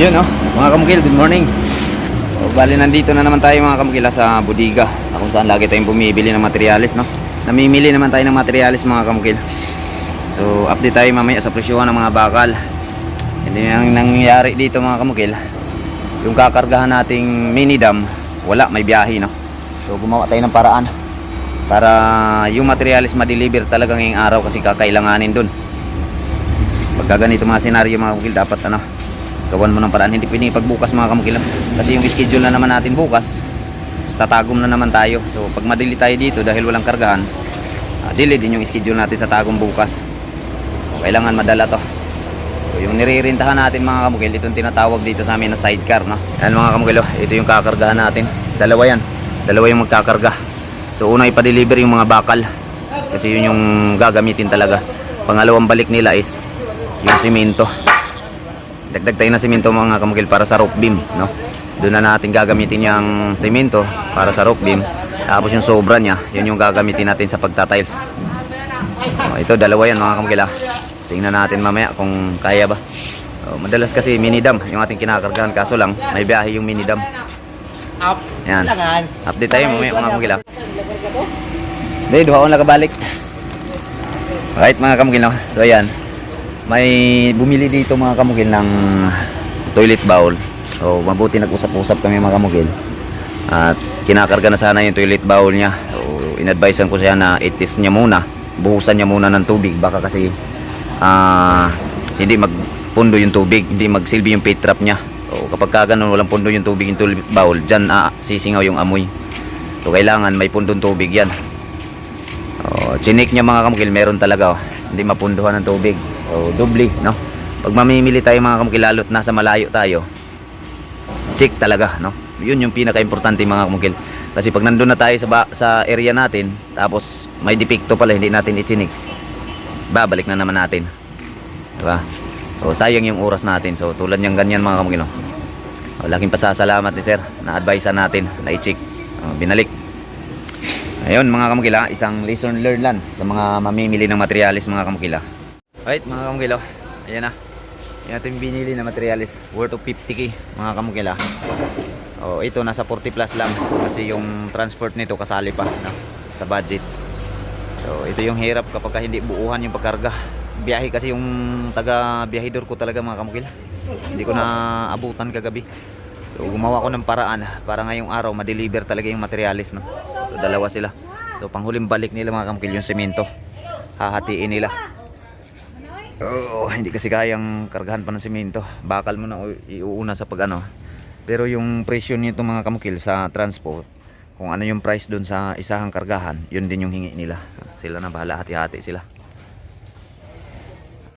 Yun oh, mga kamukil, good morning. So, bali nandito na naman tayo mga kamukila sa bodega kung saan lagi tayong bumibili ng materyales no. Namimili naman tayo ng materyales mga kamukil. So update tayo mamaya sa presyohan ng mga bakal. Hindi nang nangyayari dito mga kamukil. Yung kakargahan nating mini dam, wala may biyahe no. So gumawa tayo ng paraan para yung materyales ma-deliver talaga ngayong araw kasi kakailanganin dun. Pagka ganito mga senaryo mga kamukil dapat ano, gawan mo ng paraan. Hindi pwedeng pagbukas mga kamukil kasi yung schedule na naman natin bukas sa tagum na naman tayo. So pag madili tayo dito dahil walang kargahan uh, delay din yung schedule natin sa tagum bukas. So, kailangan madala to. So, yung niririntahan natin mga kamukil itong tinatawag dito sa amin na sidecar no? yan mga kamukil oh, ito yung kakargahan natin. Dalawa yan. Dalawa yung magkakarga. So una ipa-deliver yung mga bakal. Kasi yun yung gagamitin talaga. Pangalawang balik nila is yung simento dagdag tayo na simento mga kamukil para sa roof beam no? Doon na natin gagamitin yung simento para sa roof beam. Tapos yung sobra niya yun yung gagamitin natin sa pagtatiles. Oh, ito dalawa yan mga kamukil ah. tingnan natin mamaya kung kaya ba. Oh, madalas kasi mini dam yung ating kinakargahan kaso lang may biyahe yung mini dam yan. Update tayo mamaya mga kamukil ah. Hindi, duha akong nakabalik. Right mga kamukil, no? So ayan, may bumili dito mga kamukil ng toilet bowl. So mabuti nag-usap-usap kami mga kamukil. At kinakarga na sana yung toilet bowl niya. So inadvisean ko siya na itis niya muna. Buhusan niya muna ng tubig. Baka kasi ah, hindi magpundo yung tubig. Hindi magsilbi yung pit trap niya. So kapag ka ganun walang pundo yung tubig yung toilet bowl, dyan ah, sisingaw yung amoy. So kailangan may pundong tubig yan. Oh, chinik niya mga kamukil, meron talaga. Oh. Hindi mapunduhan ng tubig. So, dubli, no? Pag mamimili tayo mga kamukil, nasa malayo tayo, check talaga, no? Yun yung pinaka-importante mga kamukil. Kasi pag nandun na tayo sa, ba- sa area natin, tapos may depekto pala, hindi natin ichinik, babalik na naman natin. Diba? So, sayang yung oras natin. So, tulad niyang ganyan mga kamukil, no? Oh, laking pasasalamat ni sir na advice natin na i-check. Oh, binalik. Ayun mga kamukila, isang lesson learned lang sa mga mamimili ng materialis mga kamukila. Alright mga kamukila, ayan na. Yan natin binili na materialis worth of 50k mga kamukila. Oh, ito nasa 40 plus lang kasi yung transport nito kasali pa no, sa budget. So ito yung hirap kapag ka hindi buuhan yung pagkarga. Biyahe kasi yung taga biyahidor ko talaga mga kamukila. Hindi ko na abutan kagabi. So gumawa ko ng paraan para ngayong araw ma-deliver talaga yung materialis no. So dalawa sila. So panghuling balik nila mga kamukil yung semento. Hahatiin nila. Oh, hindi kasi kayang kargahan pa ng semento. Bakal mo na iuuna sa pag ano. Pero yung presyo nito mga kamukil sa transport, kung ano yung price doon sa isahang kargahan, yun din yung hingi nila. Sila na bahala, hati-hati sila.